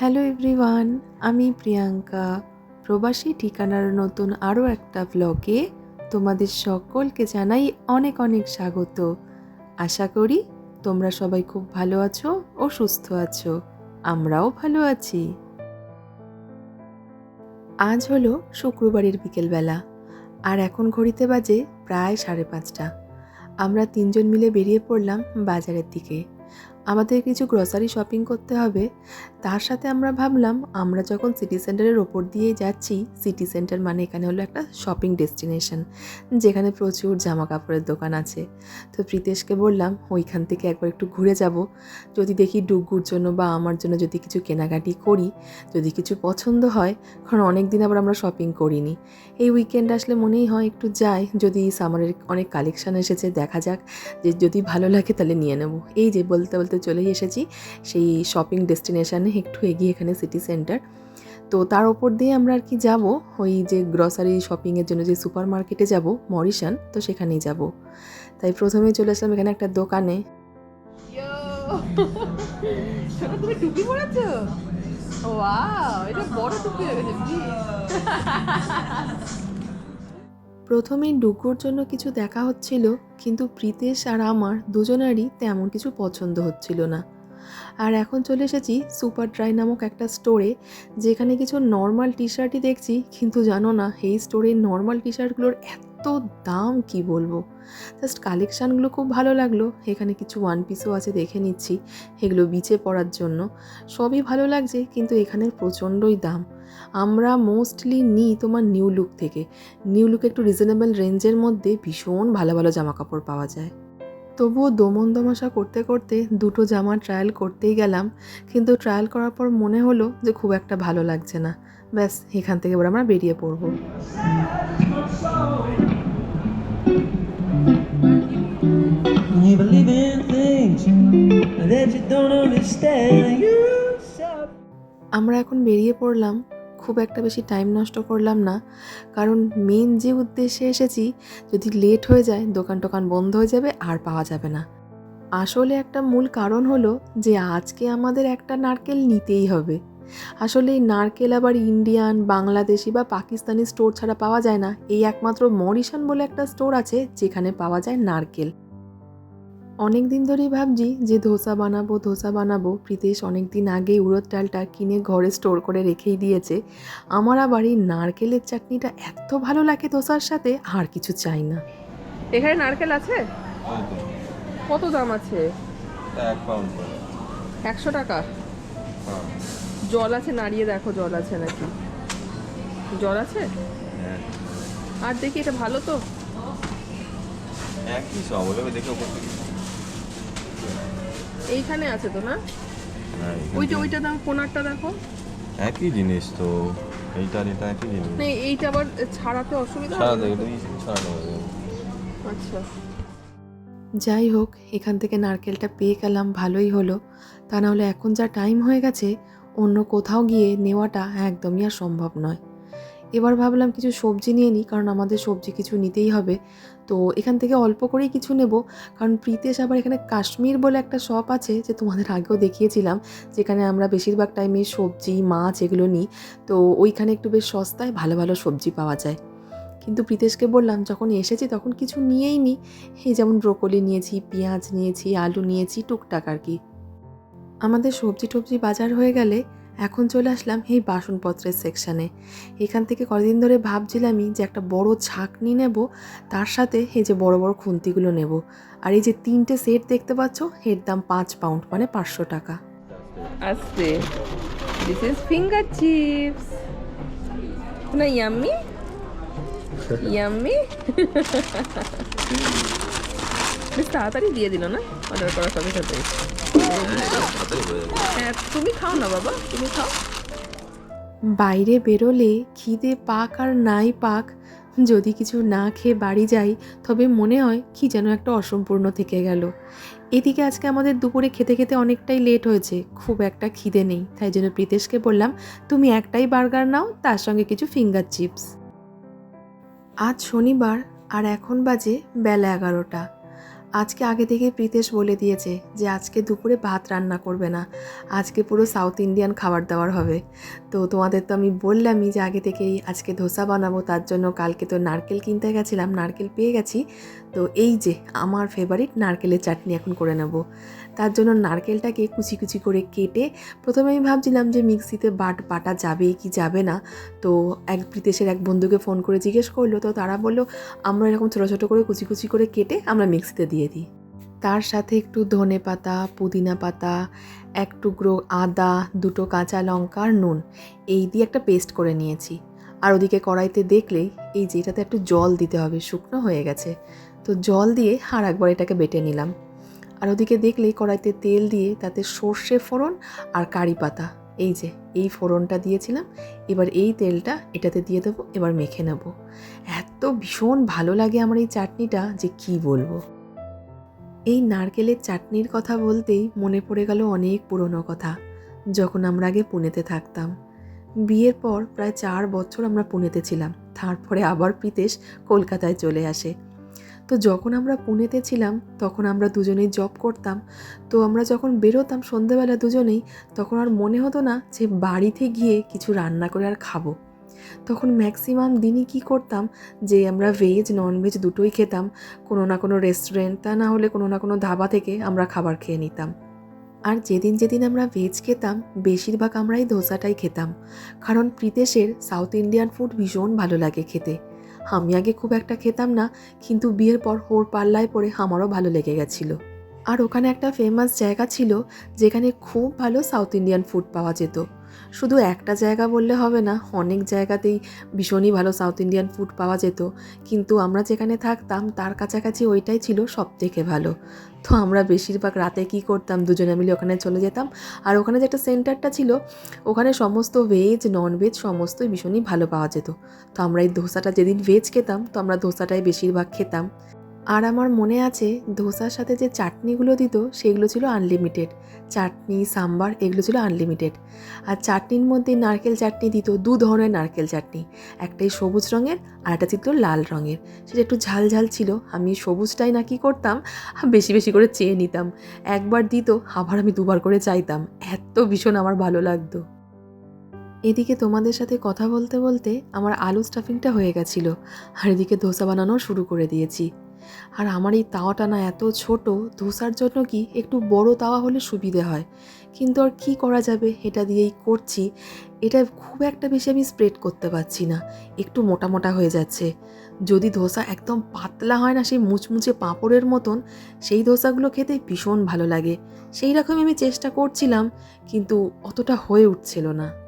Hello everyone, আমি প্রিয়াঙ্কা। প্রবাসী ঠিকানার নতুন আরও একটা ব্লগে তোমাদের সকলকে জানাই অনেক অনেক স্বাগত। আশা করি তোমরা সবাই খুব ভালো আছো ও সুস্থ আছো। আমরাও ভালো আছি। আজ হলো শুক্রবারের বিকেলবেলা, আর এখন ঘড়িতে বাজে প্রায় সাড়ে পাঁচটা। আমরা তিনজন মিলে বেরিয়ে পড়লাম বাজারের দিকে। আমাদের কিছু গ্রসারি শপিং করতে হবে। তার সাথে আমরা ভাবলাম, আমরা যখন সিটি সেন্টারের ওপর দিয়ে যাচ্ছি সিটি সেন্টার মানে এখানে হলো একটা শপিং ডেস্টিনেশন যেখানে প্রচুর জামা কাপড়ের দোকান আছে। তো প্রীতেশকে বললাম, ওইখান থেকে একবার একটু ঘুরে যাব। যদি দেখি ডুগুর জন্য বা আমার জন্য যদি কিছু কেনাকাটি করি, যদি কিছু পছন্দ হয়, কারণ অনেক দিন আবার আমরা শপিং করিনি। এই উইকেন্ড আসলে মনেই হয় একটু যাই, যদি সামারের অনেক কালেকশান এসেছে, দেখা যাক, যে যদি ভালো লাগে তাহলে নিয়ে নেব। এই যে বলতে বলতে চলেই এসেছি। সেই শপিং ডেস্টিনেশনে একটু এগিয়ে এখানে সিটি সেন্টার তো তার ওপর দিয়ে আমরা আর কি যাব, ওই যে গ্রসারি শপিংয়ের জন্য যে সুপার মার্কেটে যাব মরিশান তো সেখানেই যাব। তাই প্রথমে চলে আসলাম এখানে একটা দোকানে। ওয়াও এটা বড় টুপি হয়ে গেছে প্রথমেই ডুকুর জন্য কিছু দেখা হচ্ছিল, কিন্তু প্রীতেশ আর আমার দুজনারই তেমন কিছু পছন্দ হচ্ছিল না। আর এখন চলে এসেছি সুপার ড্রাই নামক একটা স্টোরে, যেখানে কিছু নর্মাল টি শার্টই দেখছি, কিন্তু জানো না, এই স্টোরে নর্মাল টি শার্টগুলোর এত দাম কি বলব? জাস্ট কালেকশানগুলো খুব ভালো লাগল। এখানে কিছু ওয়ান পিসও আছে, দেখে নিচ্ছি। এগুলো বিচে পড়ার জন্য। সবই ভালো লাগছে, কিন্তু এখানের প্রচণ্ডই দাম। আমরা মোস্টলি নিই তোমার নিউ লুক থেকে। নিউ লুক একটু রিজনেবল রেঞ্জের মধ্যে ভীষণ ভালো ভালো জামা কাপড় পাওয়া যায়। তবুও দমন দমাশা করতে করতে দুটো জামা ট্রায়াল করতেই গেলাম। কিন্তু ট্রায়াল করার পর মনে হলো যে খুব একটা ভালো লাগছে না। ব্যাস, এখান থেকে এবার আমরা বেরিয়ে পড়ব। আমরা এখন বেরিয়ে পড়লাম। খুব একটা বেশি টাইম নষ্ট করলাম না। কারণ মেন যে উদ্দেশ্যে এসেছি, যদি লেট হয়ে যায়, দোকান টোকান বন্ধ হয়ে যাবে, আর পাওয়া যাবে না। আসলে একটা মূল কারণ হলো যে, আজকে আমাদের একটা নারকেল নিতেই হবে। আসলে এই নারকেল আবার ইন্ডিয়ান বাংলাদেশি বা পাকিস্তানি স্টোর ছাড়া পাওয়া যায় না। এই একমাত্র মরিশান বলে একটা স্টোর আছে, যেখানে পাওয়া যায় নারকেল। অনেক দিন ধরেই ভাবছি যে ধোসা বানাবো ধোসা বানাবো। প্রীতেশ অনেক দিন আগেই উড়দ ডালটা কিনে ঘরে স্টোর করে রেখেই দিয়েছে। আমার আবার এই নারকেলের চাটনিটা এত ভালো লাগে ধোসার সাথে আর কিছু চাই না। এখানে নারকেল আছে? কত দাম আছে? এক পাউন্ড করে। একশো টাকা? হ্যাঁ। জল আছে নাড়িয়ে দেখো জল আছে নাকি? জল আছে? হ্যাঁ। আর দেখি এটা ভালো তো? একই সব দেখে এইখানে আছে তো না? ওই যে ওইটা দাম কোনারটা দেখো। একই জিনিস তো। এইটার এটা একই জিনিস। না এইটা আবার ছাড়াতে অসুবিধা হবে দেবে আচ্ছা। যাই হোক এখান থেকে নারকেলটা পেয়ে গেলাম ভালোই হলো। তা নাহলে এখন যা টাইম হয়ে গেছে অন্য কোথাও গিয়ে নেওয়াটা একদমই আর সম্ভব নয়। এবার ভাবলাম কিছু সবজি নিয়ে নিই কারণ আমাদের সবজি কিছু নিতেই হবে। তো এখান থেকে অল্প করেই কিছু নেব। কারণ প্রীতেশ আবার এখানে কাশ্মীর বলে একটা শপ আছে যে তোমাদের আগেও দেখিয়েছিলাম, যেখানে আমরা বেশিরভাগ টাইমে সবজি, মাছ এগুলো নিই। তো ওইখানে একটু বেশ সস্তায় ভালো ভালো সবজি পাওয়া যায়। কিন্তু প্রীতেশকে বললাম, যখন এসেছি তখন কিছু নিয়েই নিই এই যেমন ব্রোকলি নিয়েছি, পেঁয়াজ নিয়েছি, আলু নিয়েছি, টুকটাক আর কি। আমাদের সবজি টবজি বাজার হয়ে গেলে এখন চলে আসলাম এই বাসনপত্রের সেকশানে এখান থেকে কদিন ধরে ভাবছিলামই যে একটা বড় ছাকনি নেব, তার সাথে এই যে বড় বড় খুন্তিগুলো নেব। আর এই যে তিনটে সেট দেখতে পাচ্ছ, এর দাম পাঁচ পাউন্ড মানে পাঁচশো টাকা। আসছে দিস ইজ ফিঙ্গার চিপস না ইয়াম্মি ইয়াম্মি তাড়াতাড়ি দিয়ে দিল না? অর্ডার করার সাথে সাথে। তুমি খাও না বাবা, তুমি খাও। বাইরে বেরোলে খিদে পাক আর নাই পাক। যদি কিছু না খেয়ে বাড়ি যাই, তবে মনে হয় কি যেন একটা অসম্পূর্ণ থেকে গেল। এদিকে আজকে আমাদের দুপুরে খেতে খেতে অনেকটাই লেট হয়েছে, খুব একটা খিদে নেই। তাই জন্য প্রীতেশকে বললাম, তুমি একটাই বার্গার নাও, তার সঙ্গে কিছু ফিঙ্গার চিপস আজ শনিবার, আর এখন বাজে বেলা এগারোটা। আজকে আগে থেকে প্রীতেশ বলে দিয়েছে যে আজকে দুপুরে ভাত রান্না করবে না। আজকে পুরো সাউথ ইন্ডিয়ান খাবার দাবার হবে। তো তোমাদের তো আমি বললামই যে আগে থেকেই আজকে ধোসা বানাবো, তার জন্য কালকে তো নারকেল কিনতে গেছিলাম, নারকেল পেয়ে গেছি। তো এই যে, আমার ফেভারিট নারকেলের চাটনি এখন করে নেব। তার জন্য নারকেলটাকে কুচি কুচি করে কেটে প্রথমে আমি ভাবছিলাম যে মিক্সিতে বাট বাটা যাবে কি যাবে না। তো এক প্রীতেশের এক বন্ধুকে ফোন করে জিজ্ঞেস করল, তো তারা বলল, আমরা এরকম ছোটো ছোটো করে কুচি কুচি করে কেটে আমরা মিক্সিতে দিয়ে দিই। তার সাথে একটু ধনে পাতা, পুদিনা পাতা, এক টুকরো আদা, দুটো কাঁচা লঙ্কা আর নুন, এই দিয়ে একটা পেস্ট করে নিয়েছি। আর ওদিকে কড়াইতে দেখলেই এই যে এটাতে একটু জল দিতে হবে, শুকনো হয়ে গেছে। তো জল দিয়ে আর একবার এটাকে বেটে নিলাম। আর ওদিকে দেখলেই কড়াইতে তেল দিয়ে তাতে সর্ষে ফোড়ন আর কারি পাতা। এই যে, এই ফোড়নটা দিয়েছিলাম, এবার এই তেলটা এটাতে দিয়ে দেবো, এবার মেখে নেব। এত ভীষণ ভালো লাগে আমার এই চাটনিটা যে কি বলব। এই নারকেলের চাটনির কথা বলতেই মনে পড়ে গেল অনেক পুরনো কথা, যখন আমরা আগে পুনেতে থাকতাম। বিয়ের পর প্রায় চার বছর আমরা পুনেতে ছিলাম, তারপরে আবার প্রীতেশ কলকাতায় চলে আসে। তো যখন আমরা পুনেতে ছিলাম, তখন আমরা দুজনেই জব করতাম। তো আমরা যখন বেরোতাম সন্ধেবেলা দুজনেই, তখন আর মনে হতো না যে বাড়িতে গিয়ে কিছু রান্না করে আর খাব। তখন ম্যাক্সিমাম দিনই কী করতাম যে আমরা ভেজ ননভেজ দুটোই খেতাম। কোনো না কোনো রেস্টুরেন্ট তা না হলে কোনো না কোনো ধাবা থেকে আমরা খাবার খেয়ে নিতাম। আর যেদিন যেদিন আমরা ভেজ খেতাম, বেশিরভাগ আমরাই ধোসাটাই খেতাম। কারণ প্রীতেশের সাউথ ইন্ডিয়ান ফুড ভীষণ ভালো লাগে খেতে। আমি আগে খুব একটা খেতাম না, কিন্তু বিয়ের পর হোর পাল্লায় পড়ে আমারও ভালো লেগে গেছিল। আর ওখানে একটা ফেমাস জায়গা ছিল, যেখানে খুব ভালো সাউথ ইন্ডিয়ান ফুড পাওয়া যেত। শুধু একটা জায়গা বললে হবে না, অনেক জায়গাতেই ভীষণই ভালো সাউথ ইন্ডিয়ান ফুড পাওয়া যেত। কিন্তু আমরা যেখানে থাকতাম, তার কাছাকাছি ওইটাই ছিল সব থেকে ভালো। তো আমরা বেশিরভাগ রাতে কি করতাম, দুজনে মিলে ওখানে চলে যেতাম। আর ওখানে যে একটা সেন্টারটা ছিল, ওখানে সমস্ত ভেজ নন ভেজ সমস্তই ভীষণই ভালো পাওয়া যেত। তো আমরা এই ধোসাটা যেদিন ভেজ খেতাম, তো আমরা ধোসাটাই বেশিরভাগ খেতাম। আর আমার মনে আছে ধোসার সাথে যে চাটনিগুলো দিত, সেগুলো ছিল আনলিমিটেড চাটনি, সাম্বার, এগুলো ছিল আনলিমিটেড আর চাটনির মধ্যে নারকেল চাটনি দিত, দু ধরনের নারকেল চাটনি। একটাই সবুজ রঙের, আর একটা ছিল লাল রঙের। সেটা একটু ঝাল ঝাল ছিল, আমি সবুজটাই না কি করতাম, বেশি বেশি করে চেয়ে নিতাম। একবার দিত, আবার আমি দুবার করে চাইতাম। এত ভীষণ আমার ভালো লাগতো। এদিকে তোমাদের সাথে কথা বলতে বলতে আমার আলু স্টাফিংটা হয়ে গেছিল, আর এদিকে ধোসা বানানো শুরু করে দিয়েছি। আর আমার এই তাওয়াটা না এত ছোট, ধোসার জন্য কি একটু বড় তাওয়া হলে সুবিধে হয়? কিন্তু আর কি করা যাবে এটা দিয়েই করছি। এটা খুব একটা বেশি আমি স্প্রেড করতে পারছি না, একটু মোটা মোটা হয়ে যাচ্ছে। যদি ধোসা একদম পাতলা হয় না সেই মুচমুচে পাঁপড়ের মতন, সেই ধোসাগুলো খেতে ভীষণ ভালো লাগে। সেই রকমই আমি চেষ্টা করছিলাম, কিন্তু অতটা হয়ে উঠছিল না।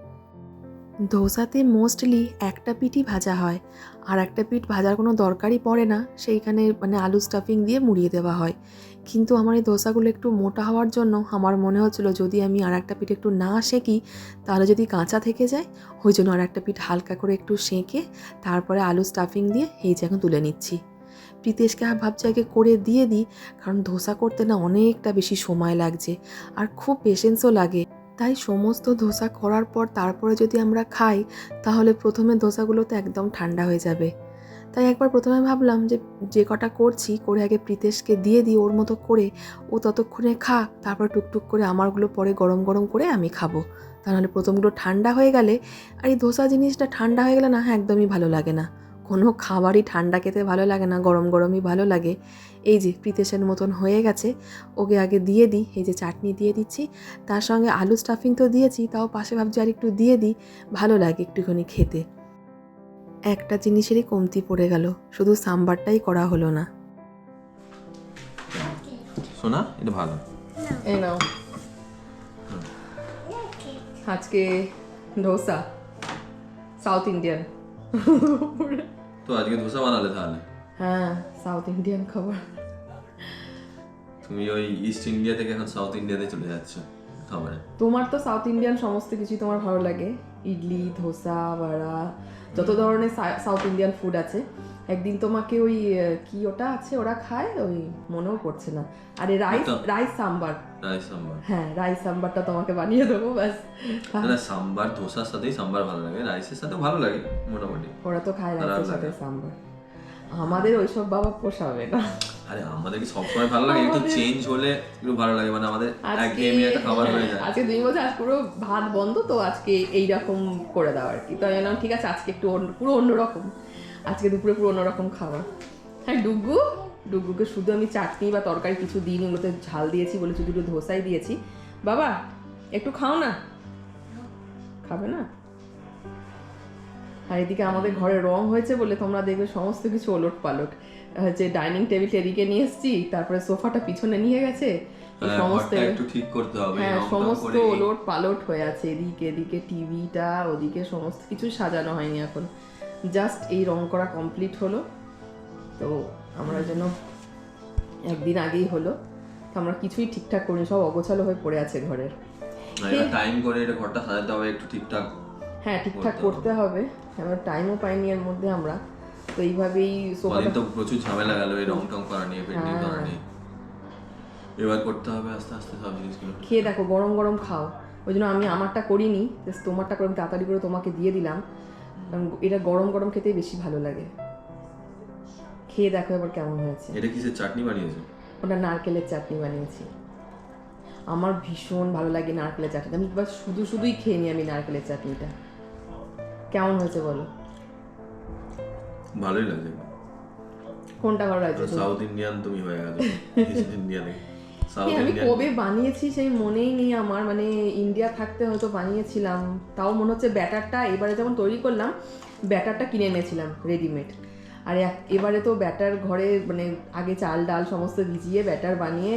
ধোসাতে মোস্টলি একটা পিঠই ভাজা হয়। আর একটা পিঠ ভাজার কোনো দরকারই পড়ে না, সেইখানে মানে আলু স্টাফিং দিয়ে মুড়িয়ে দেওয়া হয়। কিন্তু আমার এই ধোসাগুলো একটু মোটা হওয়ার জন্য আমার মনে হচ্ছিল যদি আমি আর একটা পিঠ একটু না সেঁকি, তাহলে যদি কাঁচা থেকে যায়, ওই জন্য আর একটা পিঠ হালকা করে একটু সেঁকে তারপরে আলু স্টাফিং দিয়ে এই যে এখন তুলে নিচ্ছি। প্রীতেশকে ভাবছি আগে করে দিয়ে দিই, কারণ ধোসা করতে না অনেকটা বেশি সময় লাগছে, আর খুব পেশেন্সও লাগে। তাই সমস্ত ধোসা করার পর তারপরে যদি আমরা খাই, তাহলে প্রথমে ধোসাগুলো তো একদম ঠান্ডা হয়ে যাবে। তাই একবার প্রথমে ভাবলাম যে যে কটা করছি, করে আগে প্রীতেশকে দিয়ে দিই ওর মতো করে। ও ততক্ষণে খাক তারপর টুকটুক করে আমারগুলো পরে গরম গরম করে আমি খাব। তাহলে প্রথমগুলো ঠান্ডা হয়ে গেলে, আর এই ধোসা জিনিসটা ঠান্ডা হয়ে গেলে না একদমই ভালো লাগে না। কোনো খাবারই ঠান্ডা খেতে ভালো লাগে না গরম গরমই ভালো লাগে। এই যে প্রীতেশের মতন হয়ে গেছে ওকে আগে দিয়ে দিই এই যে চাটনি দিয়ে দিচ্ছি। তার সঙ্গে আলু স্টাফিং তো দিয়েছি তাও পাশে ভাবছি আর একটু দিয়ে দিই ভালো লাগে একটুখানি খেতে। একটা জিনিসেরই কমতি পড়ে গেল শুধু সাম্বারটাই করা হলো না। সোনা এটা ভালো। এই নাও। আজকে ধোসা সাউথ ইন্ডিয়ান। তো আজকে ধোসা বানালে তাহলে? হ্যাঁ সাউথ ইন্ডিয়ান খাবার। তুমি ওই ইস্ট ইন্ডিয়া থেকে এখন সাউথ ইন্ডিয়াতে চলে যাচ্ছ খাবারে। তোমার তো সাউথ ইন্ডিয়ান সমস্ত কিছুই তোমার ভালো লাগে। ইডলি ধোসা বড়া যত ধরনের সাউথ ইন্ডিয়ান ফুড আছে। একদিন তোমাকে ওই কি ওটা আছে ওরা খায়? ওই মনেও পড়ছে না। আরে rice rice sambar. Rice sambar. হ্যাঁ রাইস সাম্বারটা তোমাকে বানিয়ে দেবো ব্যাস। না সাম্বার ধোসার সাথেই সাম্বার ভালো লাগে রাইসের সাথে ভালো লাগে মোটামুটি। ওরা তো খায় রাইসের সাথে সাম্বার। আমাদের ওইসব বাবা পোষাবে না। আরে আমাদের কি সবসময় ভালো লাগে? একটু চেঞ্জ হলে একটু ভালো লাগে মানে আমাদের একঘেয়েমি একটা খাবার হয়ে যায়। আজকে দুই বছর আজ পুরো ভাত বন্ধ তো আজকে এইরকম করে দাও আর কি। তো আমি বললাম, ঠিক আছে আজকে একটু পুরো অন্যরকম। আজকে দুপুরে পুরো অন্যরকম খাবার। হ্যাঁ ডুগু? ডুগুকে শুধু আমি চাটনি বা তরকারি কিছু দিইনি ওগুলোতে ঝাল দিয়েছি বলে শুধু একটু ধোসাই দিয়েছি। বাবা একটু খাও না। খাবে না? আর এদিকে আমাদের ঘরে রং হয়েছে বলে তোমরা দেখবে সমস্ত কিছু ওলট পালট। হচ্ছে ডাইনিং টেবিলটা এদিকে নিয়ে এসেছি তারপরে সোফাটা পিছনে নিয়ে গেছে। হ্যাঁ, সমস্ত একটু ঠিক করতে হবে হ্যাঁ সমস্ত ওলট পালট হয়ে আছে এদিকে এদিকে টিভিটা ওদিকে সমস্ত কিছু সাজানো হয়নি এখন। জাস্ট এই রং করা কমপ্লিট হলো। তো আমরা যেন একদিন আগেই হলো। তো আমরা কিছুই ঠিকঠাক করিনি সব অগোছালো হয়ে পড়ে আছে ঘরের। টাইম করে এটা ঘরটা সাজাতে হবে একটু ঠিকঠাক হ্যাঁ ঠিকঠাক করতে হবে। এবার টাইমও পাইনি এর মধ্যে আমরা। তো এইভাবেই সোফাটা তো প্রচুর ঝামেলা গেল এই রং টং করা নিয়ে পেন্টিং করা হ্যাঁ। নিয়ে। এবার করতে হবে আস্তে আস্তে সব জিনিসগুলো। খেয়ে দেখো গরম গরম খাও। ওই জন্য আমি আমারটা করিনি জাস্ট তোমারটা করে তাড়াতাড়ি করে তোমাকে দিয়ে দিলাম। কারণ এটা গরম গরম খেতেই বেশি ভালো লাগে। খেয়ে দেখো এবার কেমন হয়েছে। এটা কিসের চাটনি বানিয়েছো? ওটা নারকেলের চাটনি বানিয়েছি। আমার ভীষণ ভালো লাগে নারকেলের চাটনি আমি বাস শুধু শুধুই খেয়ে নিই আমি নারকেলের চাটনিটা। কেমন হয়েছে বলো? ভালোই লাগে। কোনটা ভালো লাগছে সাউথ ইন্ডিয়ান তুমি হয়ে গেছো। ইস্ট ইন্ডিয়ানে। আমি কবে বানিয়েছি সেই মনেই নেই আমার। মানে ইন্ডিয়া থাকতে হয়তো বানিয়েছিলাম। তাও মনে হচ্ছে ব্যাটারটা এবারে যখন তৈরি করলাম ব্যাটারটা কিনে এনেছিলাম রেডিমেড আর এবারে তো ব্যাটার ঘরে মানে আগে চাল ডাল সমস্ত ভিজিয়ে ব্যাটার বানিয়ে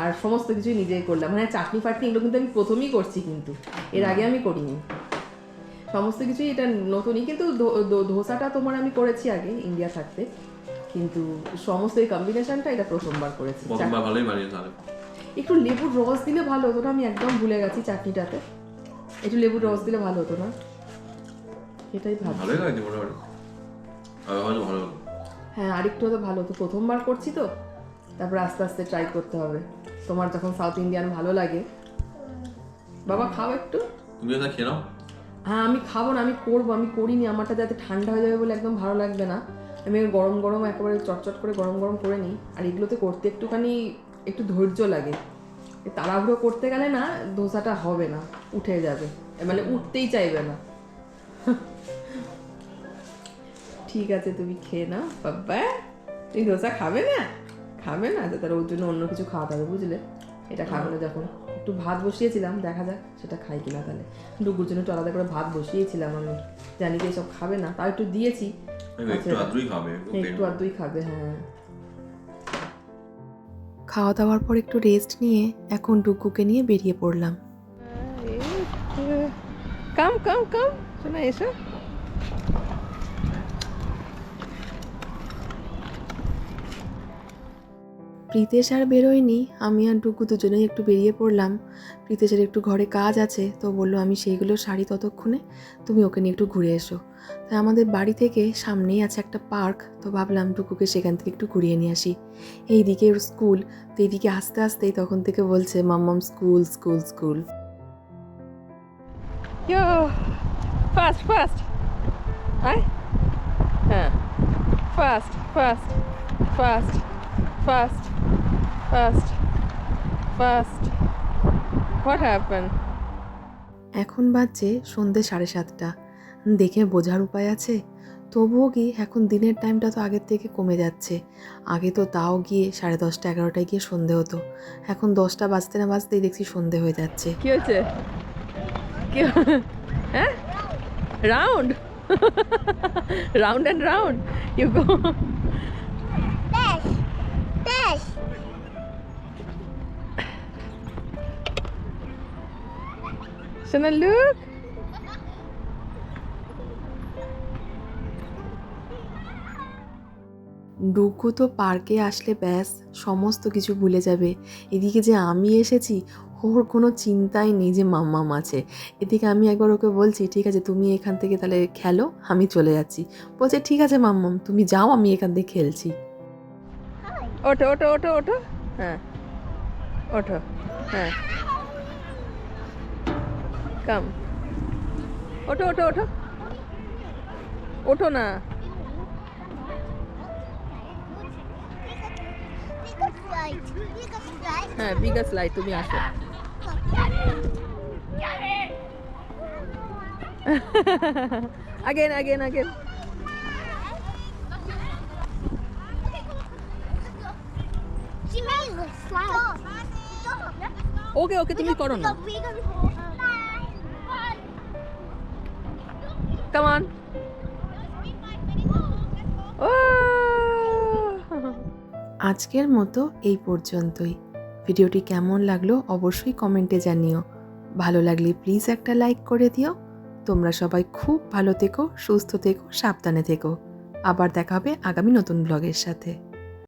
আর সমস্ত কিছুই নিজেই করলাম। মানে চাটনি ফাটনি এগুলো কিন্তু আমি প্রথমেই করছি কিন্তু। এর আগে আমি করিনি। সমস্ত কিছুই এটা নতুনই। কিন্তু ধোসাটা তোমার আমি করেছি আগে ইন্ডিয়া থাকতে। কিন্তু সমস্ত এই কম্বিনেশনটা এটা প্রথমবার করেছি। প্রথমবার ভালোই বানিয়ে তাহলে। একটু লেবুর রস দিলে ভালো হতো না আমি একদম ভুলে গেছি চাটনিটাতে। একটু লেবুর রস দিলে ভালো হতো না। এটাই ভাবছি। ভালোই লাগছে মোটামুটি। ভালো হলো হ্যাঁ আরেকটু হয়তো ভালো হতো। প্রথমবার করছি তো তারপর আস্তে আস্তে ট্রাই করতে হবে। তোমার যখন সাউথ ইন্ডিয়ান ভালো লাগে। বাবা খাও একটু। তুমি ওটা খেয়ে নাও। হ্যাঁ আমি খাব না আমি করব আমি করিনি। আমারটা যাতে ঠান্ডা হয়ে যাবে বলে একদম ভালো লাগবে না। আমি গরম গরম একেবারে চটচট করে গরম গরম করে নিই, আর এগুলোতে করতে একটুখানি একটু ধৈর্য লাগে। তাড়াহুড়ো করতে গেলে না ধোসাটা হবে না, উঠে যাবে। মানে উঠতেই চাইবে না। ঠিক আছে, তুমি খেয়ে নাও। বাবা তুমি ধোসা খাবে না? খাবে না? তো তাহলে ওর জন্য অন্য কিছু খাওয়াতে হবে বুঝলে? এটা খাবে না যখন একটু ভাত বসিয়েছিলাম দেখা যাক সেটা খাই কিনা তাহলে। ডুগুর জন্য একটু আলাদা করে ভাত বসিয়েছিলাম আমি। জানি যে এসব খাবে না তাও একটু দিয়েছি। একটু আচ্ছা। আদ্রুই খাবে খাবে হ্যাঁ। খাওয়া দাওয়ার পর একটু রেস্ট নিয়ে এখন ডুগুকে নিয়ে বেরিয়ে পড়লাম। কাম কাম কাম। শোনা এসো। প্রীতেশ আর বেরোয়নি আমি আর ডুগু দুজনেই একটু বেরিয়ে পড়লাম প্রীতেশের একটু ঘরে কাজ আছে তো বলল আমি সেইগুলো সারি ততক্ষণে তুমি ওকে নিয়ে একটু ঘুরে এসো তাই আমাদের বাড়ি থেকে সামনেই আছে একটা পার্ক তো ভাবলাম ডুগুকে সেখান থেকে একটু ঘুরিয়ে নিয়ে আসি এইদিকে ওর স্কুল তো এইদিকে আস্তে আস্তেই তখন থেকে বলছে মাম্মাম school school school Yo, fast, fast. Aye. Huh. Fast, fast, fast, fast. What happened? এখন বাজছে সন্ধে সাড়ে সাতটা। দেখে বোঝার উপায় আছে? তবুও কি এখন দিনের টাইমটা তো আগের থেকে কমে যাচ্ছে। আগে তো তাও গিয়ে সাড়ে দশটা এগারোটায় গিয়ে সন্ধে হতো। এখন দশটা বাজতে না বাজতেই দেখছি সন্ধে হয়ে যাচ্ছে। কি হয়েছে? কি হ্যাঁ? Round round and round you go Shana, look. ডুগু তো পার্কে আসলে ব্যাস সমস্ত কিছু ভুলে যাবে। এদিকে যে আমি এসেছি ওর কোনো চিন্তাই নেই যে মাম্মাম আছে। এদিকে আমি একবার ওকে বলছি ঠিক আছে তুমি এখান থেকে তাহলে খেলো আমি চলে যাচ্ছি। বলছে ঠিক আছে মাম্মাম তুমি যাও আমি এখান থেকে খেলছি। ওঠো ওঠো ওঠো ওঠো। হ্যাঁ ওঠো হ্যাঁ। কাম ওঠো ওঠো ওঠো। ওঠো না. হ্যাঁ বিগার স্লাইড তুমি আসো। Made the slide. ওকে ওকে তুমি করো না। কামান আজকের মতো এই পর্যন্তই। ভিডিওটি কেমন লাগল অবশ্যই কমেন্টে জানিও। ভালো লাগলে প্লিজ একটা লাইক করে দিও। তোমরা সবাই খুব ভালো থেকো সুস্থ থেকো সাবধানে থেকো। আবার দেখা হবে আগামী নতুন ব্লগের সাথে।